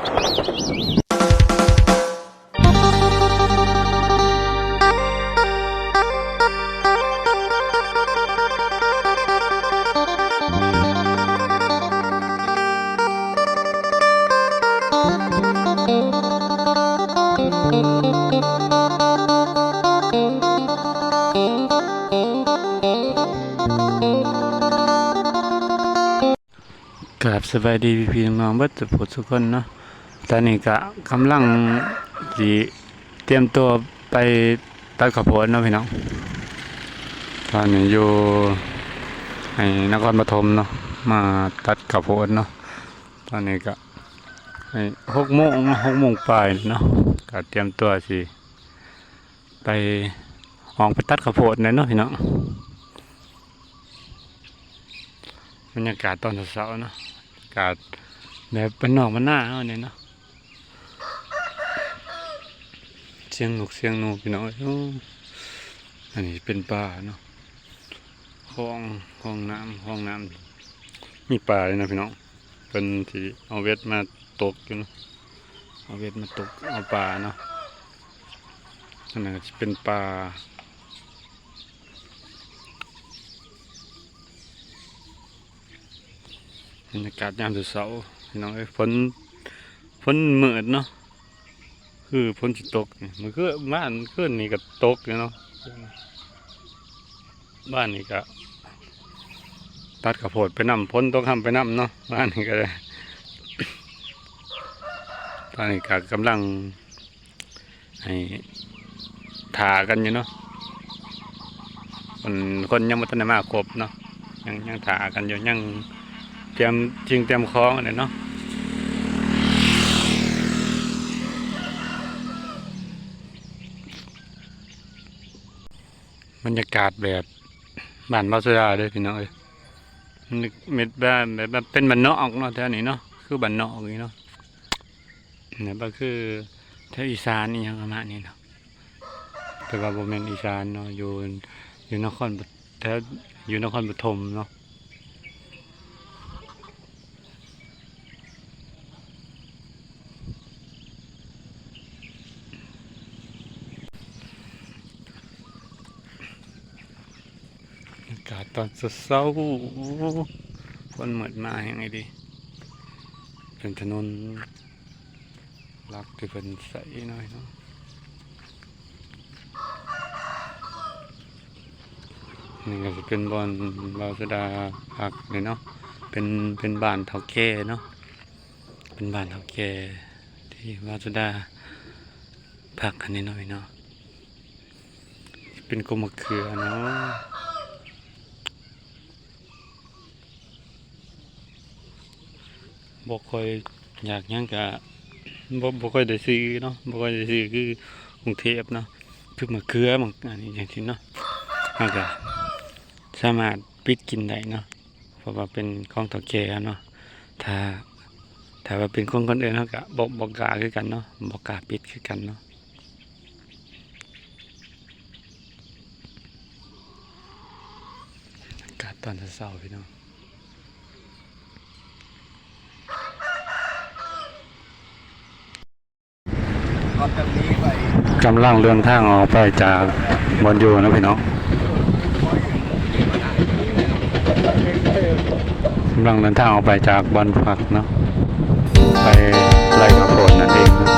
กราบสบายดีพี่น้องๆเบัดทุกทุกคนเนาะ ตอนนี้ก็กำลังสิเตรียมตัวไปตัดข้าวโพดเนาะพี่น้องตอนนี้อยู่ในนครปฐมเนาะมาตัดข้าวโพดเนาะตอนนี้ก็หกโมงหกโมงปลายเนาะก็เตรียมตัวสิไปออกไปตัดข้าวโพดเนาะพี่น้องบรรยากาศตอนเช้าเนาะอากาศแบบเป็นนอกมันหน้าเอาเนี่ยเนาะเสียงนกเสียงนูพี่น้องอันนี้เป็นป่าเนาะคลองคลองน้ำคลองน้ำมีป่าเลยนะพี่น้องเป็นที่เอาเวทมาตกอยู่เนาะเอาเวทมาตกเอาป่าเนาะอันนั้นจะเป็นป่าบรรยากาศยามเสาร์พี่น้องเอ้ยฝนฝนเหมือดเนาะ คือฝนสิตกนี่มันก็บ้านขึ้นนี่ก็ตกเนาะบ้านนี่ก็ตัดข้าวโพดไปนำฝนตกทำไปนำเนาะบ้านนี่ก็เลยตอนนี้ก็กำลังให้ทากันอยู่เนาะคนคนยังม่ทันมาครบเนาะยังยังทากันอยู่ยังเตรียมจริงเตรียมคล้องอะไรเนาะ บรรยากาศแบบบ้านบาสุดาเลยพี่น้องเอ้ยนึกเม็ดบ้านแบบแบบเป็นบ้านนอกเนาะแถวนี้เนาะคือบ้านนอกอย่างนี้เนาะเนี่ยก็คือแถวอีสานนี่ยังประมาณนี้เนาะแต่ว่าโมเมนอีสานเนาะอยู่อยู่นครแถวอยู่นครปฐมเนาะ ศตอนเช้าๆฝนเหมือนมาอย่างไงดี เป็นถนนลักที่เป็นใสหน่อยเนาะนี่ก็จะเป็นบอนบาสดาพักเลยเนาะเป็นเป็นบ้านเท่าแก่เนาะเป็นบ้านเท่าแก่ที่บาสดาพักอันนี้หน่อยเนาะเป็นกลมะเขือเนาะ บ่ค่อยอยากยังกะบ่บ่ค่อยได้ซื้อเนาะบ่ค่อยได้ซื้อคือกรุงเทพเนาะคือมะเขือมังอันนี้จังซี่เนาะมันก็สามารถปิดกินได้เนาะเพราะว่าเป็นของเฒ่าแก่เนาะถ้าถ้าว่าเป็นของคนอื่นเฮาก็บ่บ่กล้าคือกันเนาะบ่กล้าปิดคือกันเนาะอกาศตอนเช้าพี่น้อง กำลังเรื่องทางออกไปจากบอลยูนะพี่น้องกำลังเดินทางออกไปจากบอลผักเนาะไปไล่กระโผนนั่นเองนะ